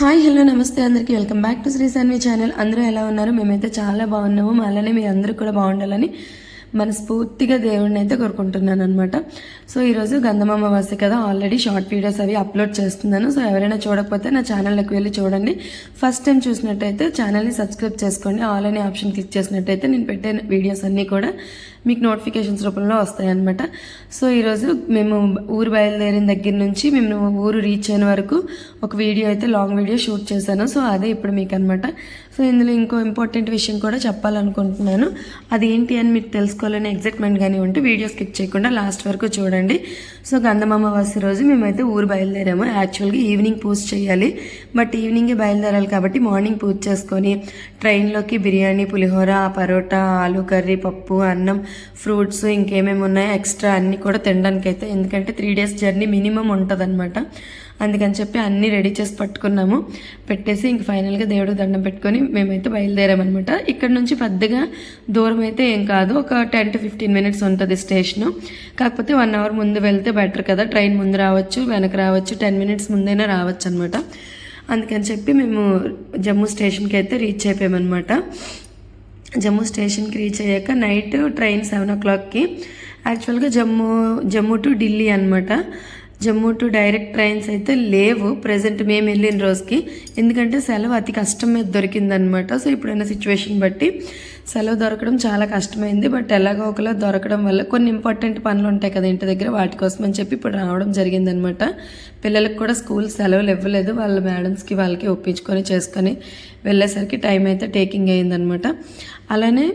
Hi hello నమస్తే అందరికీ. Welcome back to Sri Sanvi channel. అందరూ ఎలా ఉన్నారు? మేమైతే చాలా బాగున్నాము. అలానే మీ అందరూ కూడా బాగుండాలని మనస్ఫూర్తిగా దేవుడిని అయితే కోరుకుంటున్నాను అనమాట సో ఈరోజు గంధమామ వాసి కదా. ఆల్రెడీ షార్ట్ వీడియోస్ అవి అప్లోడ్ చేస్తున్నాను. సో ఎవరైనా చూడకపోతే నా ఛానల్లోకి వెళ్ళి చూడండి. ఫస్ట్ టైం చూసినట్టయితే ఛానల్ని సబ్స్క్రైబ్ చేసుకోండి. ఆల్ అనే ఆప్షన్ క్లిక్ చేసినట్టయితే నేను పెట్టే వీడియోస్ అన్నీ కూడా మీకు నోటిఫికేషన్స్ రూపంలో వస్తాయన్నమాట. సో ఈరోజు మేము ఊరు బయలుదేరిన దగ్గర నుంచి మేము ఊరు రీచ్ అయిన వరకు ఒక వీడియో అయితే లాంగ్ వీడియో షూట్ చేశాను. సో అదే ఇప్పుడు మీకు అనమాట సో ఇందులో ఇంకో ఇంపార్టెంట్ విషయం కూడా చెప్పాలనుకుంటున్నాను. అది ఏంటి అని మీకు తెలుసుకోవాలని ఎగ్జైట్మెంట్ కానీ ఉంటే వీడియో స్కిప్ చేయకుండా లాస్ట్ వరకు చూడండి. సో గంధమామ వాసి రోజు మేమైతే ఊరు బయలుదేరాము. యాక్చువల్గా ఈవినింగ్ పూజ చేయాలి. బట్ ఈవినింగే బయలుదేరాలి కాబట్టి మార్నింగ్ పూజ చేసుకొని ట్రైన్లోకి బిర్యానీ పులిహోర పరోటా ఆలు కర్రీ పప్పు అన్నం ఫ్రూట్స్ ఇంకేమేమి ఉన్నాయో ఎక్స్ట్రా అన్నీ కూడా తినడానికి అయితే ఎందుకంటే త్రీ డేస్ జర్నీ మినిమం ఉంటుంది అందుకని చెప్పి అన్నీ రెడీ చేసి పట్టుకున్నాము. పెట్టేసి ఇంక ఫైనల్గా దేవుడు దండం పెట్టుకొని మేమైతే బయలుదేరామన్నమాట ఇక్కడ నుంచి పెద్దగా దూరం అయితే ఏం కాదు. ఒక టెన్ టు ఫిఫ్టీన్ మినిట్స్ ఉంటుంది స్టేషను. కాకపోతే వన్ అవర్ ముందు వెళ్తే బెటర్ కదా. ట్రైన్ ముందు రావచ్చు వెనక రావచ్చు టెన్ మినిట్స్ ముందైనా రావచ్చు అనమాట అందుకని చెప్పి మేము జమ్మూ స్టేషన్కి అయితే రీచ్ అయిపోయామన్నమాట జమ్మూ స్టేషన్కి రీచ్ అయ్యాక నైట్ ట్రైన్ సెవెన్ ఓ క్లాక్కి. యాక్చువల్గా జమ్మూ జమ్మూ టు ఢిల్లీ అనమాట జమ్మూ టు డైరెక్ట్ ట్రైన్స్ అయితే లేవు. ప్రజెంట్ మేము వెళ్ళిన రోజుకి. ఎందుకంటే సెలవు అతి కష్టం మీద దొరికిందనమాట. సో ఇప్పుడున్న సిచ్యువేషన్ బట్టి సెలవు దొరకడం చాలా కష్టమైంది. బట్ ఎలాగో ఒకలా దొరకడం వల్ల కొన్ని ఇంపార్టెంట్ పనులు ఉంటాయి కదా ఇంటి దగ్గర. వాటి కోసం అని చెప్పి ఇప్పుడు రావడం జరిగిందనమాట. పిల్లలకు కూడా స్కూల్ సెలవులు ఇవ్వలేదు. వాళ్ళ మేడమ్స్కి వాళ్ళకి ఒప్పించుకొని చేసుకొని వెళ్ళేసరికి టైం అయితే టేకింగ్ అయ్యిందనమాట. అలానే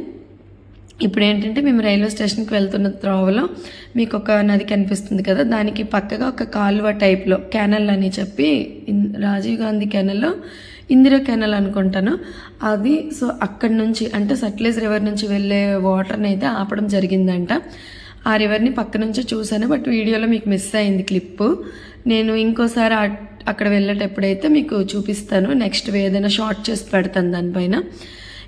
ఇప్పుడు ఏంటంటే మేము రైల్వే స్టేషన్కి వెళ్తున్న త్రోవలో మీకు ఒక నది కనిపిస్తుంది కదా దానికి పక్కగా ఒక కాలువ టైప్లో కెనల్ అని చెప్పి రాజీవ్ గాంధీ కెనల్లో ఇందిరా కెనల్ అనుకుంటాను. అది సో అక్కడి నుంచి అంటే సట్లేజ్ రివర్ నుంచి వెళ్ళే వాటర్ని అయితే ఆపడం జరిగిందంట. ఆ రివర్ని పక్క నుంచి చూశాను బట్ వీడియోలో మీకు మిస్ అయింది క్లిప్పు నేను ఇంకోసారి అక్కడ వెళ్ళేటప్పుడైతే మీకు చూపిస్తాను నెక్స్ట్ ఏదైనా షార్ట్ చేసి పెడతాను దానిపైన.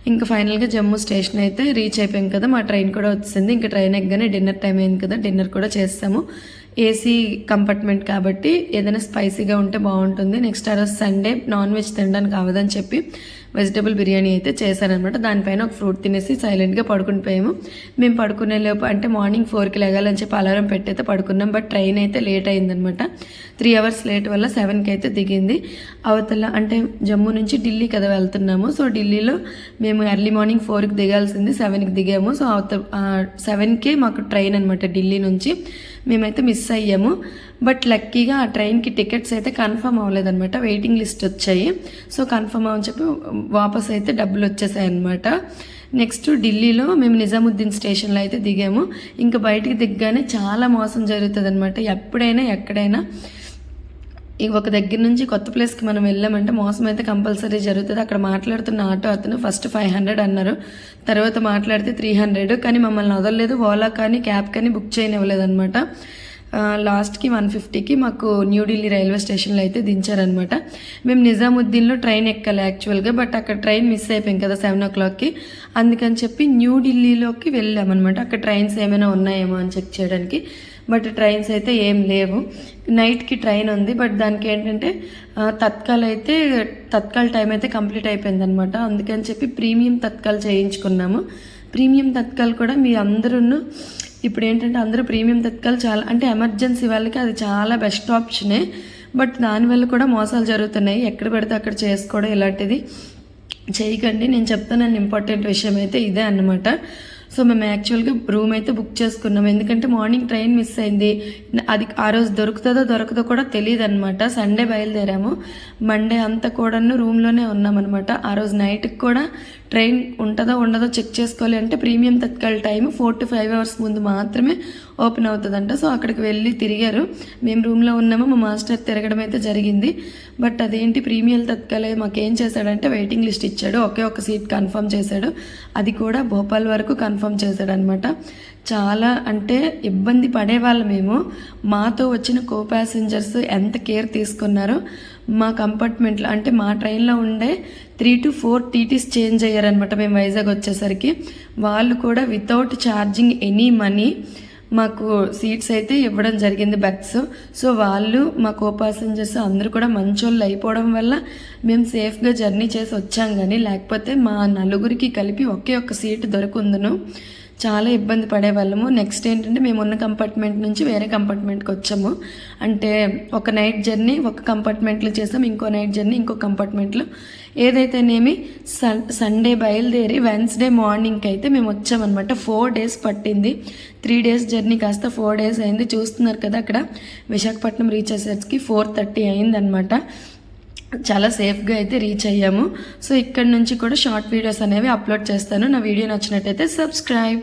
ఇంకా ఫైనల్గా జమ్మూ స్టేషన్ అయితే రీచ్ అయిపోయాం కదా. మా ట్రైన్ కూడా వచ్చింది ఇంకా ట్రైన్ ఎక్కగానే డిన్నర్ టైం అయింది కదా. డిన్నర్ కూడా చేస్తాము. ఏసీ కంపార్ట్మెంట్ కాబట్టి ఏదైనా స్పైసీగా ఉంటే బాగుంటుంది. నెక్స్ట్ ఆ రోజు సండే నాన్ వెజ్ తినడానికి అవదని చెప్పి వెజిటబుల్ బిర్యానీ అయితే చేశానమాట దానిపైన ఒక ఫ్రూట్ తినేసి సైలెంట్గా పడుకుని పోయాము. మేము పడుకునే లోపు అంటే మార్నింగ్ ఫోర్కి లెగాలని చెప్పి అలారం పెట్టయితే పడుకున్నాం. బట్ ట్రైన్ అయితే లేట్ అయిందనమాట. త్రీ అవర్స్ లేట్ వల్ల సెవెన్కి అయితే దిగింది. అవతల అంటే జమ్మూ నుంచి ఢిల్లీ కదా వెళ్తున్నాము. సో ఢిల్లీలో మేము ఎర్లీ మార్నింగ్ ఫోర్కి దిగాల్సింది సెవెన్కి దిగాము. సో అవతల సెవెన్కే మాకు ట్రైన్ అనమాట ఢిల్లీ నుంచి. మేమైతే మిస్ అయ్యాము. బట్ లక్కీగా ఆ ట్రైన్కి టికెట్స్ అయితే కన్ఫర్మ్ అవ్వలేదన్నమాట వెయిటింగ్ లిస్ట్ వచ్చాయి. సో కన్ఫర్మ్ అవని చెప్పి వాపస్ అయితే డబ్బులు వచ్చేసాయి అనమాట నెక్స్ట్ ఢిల్లీలో మేము నిజాముద్దీన్ స్టేషన్లో అయితే దిగాము. ఇంకా బయటికి దిగ్గానే చాలా మోసం జరుగుతుంది అనమాట ఎప్పుడైనా ఎక్కడైనా. ఈ ఒక దగ్గర నుంచి కొత్త ప్లేస్కి మనం వెళ్ళామంటే మోసం అయితే కంపల్సరీ జరుగుతుంది. అక్కడ మాట్లాడుతున్న ఆటో అతను ఫస్ట్ ఫైవ్ హండ్రెడ్ అన్నారు. తర్వాత మాట్లాడితే త్రీ హండ్రెడ్. కానీ మమ్మల్ని వదలలేదు. ఓలా కానీ క్యాబ్ కానీ బుక్ చేయనివ్వలేదు అనమాట లాస్ట్కి వన్ ఫిఫ్టీకి మాకు న్యూఢిల్లీ రైల్వే స్టేషన్లో అయితే దించారనమాట మేము నిజాముద్దీన్లో ట్రైన్ ఎక్కాలి యాక్చువల్గా బట్ అక్కడ ట్రైన్ మిస్ అయిపోయాం కదా సెవెన్ ఓ క్లాక్కి. అందుకని చెప్పి న్యూఢిల్లీలోకి వెళ్ళామన్నమాట. అక్కడ ట్రైన్స్ ఏమైనా ఉన్నాయేమో అని చెక్ చేయడానికి. బట్ ట్రైన్స్ అయితే ఏం లేవు. నైట్కి ట్రైన్ ఉంది బట్ దానికి ఏంటంటే తత్కాల్ అయితే తత్కాల్ టైం అయితే కంప్లీట్ అయిపోయిందనమాట అందుకని చెప్పి ప్రీమియం తత్కాల్ చేయించుకున్నాము. ప్రీమియం తత్కాల్ కూడా మీ అందరూ ఇప్పుడు ఏంటంటే అందరూ ప్రీమియం తత్కాలు చాలా అంటే ఎమర్జెన్సీ వాళ్ళకి అది చాలా బెస్ట్ ఆప్షనే. బట్ దానివల్ల కూడా మోసాలు జరుగుతున్నాయి. ఎక్కడ పెడితే అక్కడ చేసుకోవడం ఇలాంటిది. చేయకండి. నేను చెప్తాను ఇంపార్టెంట్ విషయం అయితే ఇదే అన్నమాట. సో మేము యాక్చువల్గా రూమ్ అయితే బుక్ చేసుకున్నాం. ఎందుకంటే మార్నింగ్ ట్రైన్ మిస్ అయింది. అది ఆ రోజు దొరుకుతుందో దొరకదో కూడా తెలియదు అనమాట సండే బయలుదేరాము. మండే అంతా కూడాను రూమ్లోనే ఉన్నామన్నమాట. ఆ రోజు నైట్కి కూడా ట్రైన్ ఉంటుందో ఉండదో చెక్ చేసుకోవాలి అంటే premium tatkal time four to five hours ముందు మాత్రమే ఓపెన్ అవుతుందంట. సో అక్కడికి వెళ్ళి తిరిగారు. మేము రూమ్లో ఉన్నాము. మా మాస్టర్ తిరగడం అయితే జరిగింది. బట్ అదేంటి ప్రీమియం తత్కాలే మాకేం చేశాడంటే వెయిటింగ్ లిస్ట్ ఇచ్చాడు. ఒకే ఒక సీట్ కన్ఫర్మ్ చేశాడు. అది కూడా భోపాల్ వరకు కన్ఫర్మ్ కన్ఫర్మ్ చేశాడనమాట. చాలా అంటే ఇబ్బంది పడేవాళ్ళం మేము మాతో వచ్చిన కో ప్యాసింజర్స్ ఎంత కేర్ తీసుకున్నారో మా కంపార్ట్మెంట్లో అంటే మా ట్రైన్లో ఉండే three to four TTs change అయ్యారనమాట మేము వైజాగ్ వచ్చేసరికి. వాళ్ళు కూడా వితౌట్ ఛార్జింగ్ ఎనీ మనీ మాకు సీట్స్ అయితే ఇవ్వడం జరిగింది బక్స్ సో వాళ్ళు మా కో ప్యాసింజర్స్ అందరూ కూడా మంచోళ్ళు అయిపోవడం వల్ల మేము సేఫ్గా జర్నీ చేసి వచ్చాం కానీ లేకపోతే మా నలుగురికి కలిపి ఒకే ఒక్క సీట్ దొరుకుందును. చాలా ఇబ్బంది పడేవాళ్ళము. నెక్స్ట్ ఏంటంటే మేము ఉన్న కంపార్ట్మెంట్ నుంచి వేరే కంపార్ట్మెంట్కి వచ్చాము. అంటే ఒక నైట్ జర్నీ ఒక కంపార్ట్మెంట్లో చేసాం ఇంకో నైట్ జర్నీ ఇంకో కంపార్ట్మెంట్లో ఏదైతేనేమి సన్ సండే బయలుదేరి వెన్స్డే మార్నింగ్కి అయితే మేము వచ్చామన్నమాట. ఫోర్ డేస్ పట్టింది. త్రీ డేస్ జర్నీ కాస్త ఫోర్ డేస్ అయింది. చూస్తున్నారు కదా అక్కడ. విశాఖపట్నం రీచ్ అయ్యేసరికి ఫోర్ థర్టీ అయిందనమాట చాలా సేఫ్గా అయితే రీచ్ అయ్యాము. సో ఇక్కడ నుంచి కూడా షార్ట్ వీడియోస్ అనేవి అప్లోడ్ చేస్తాను. నా వీడియో నచ్చినట్టయితే సబ్స్క్రైబ్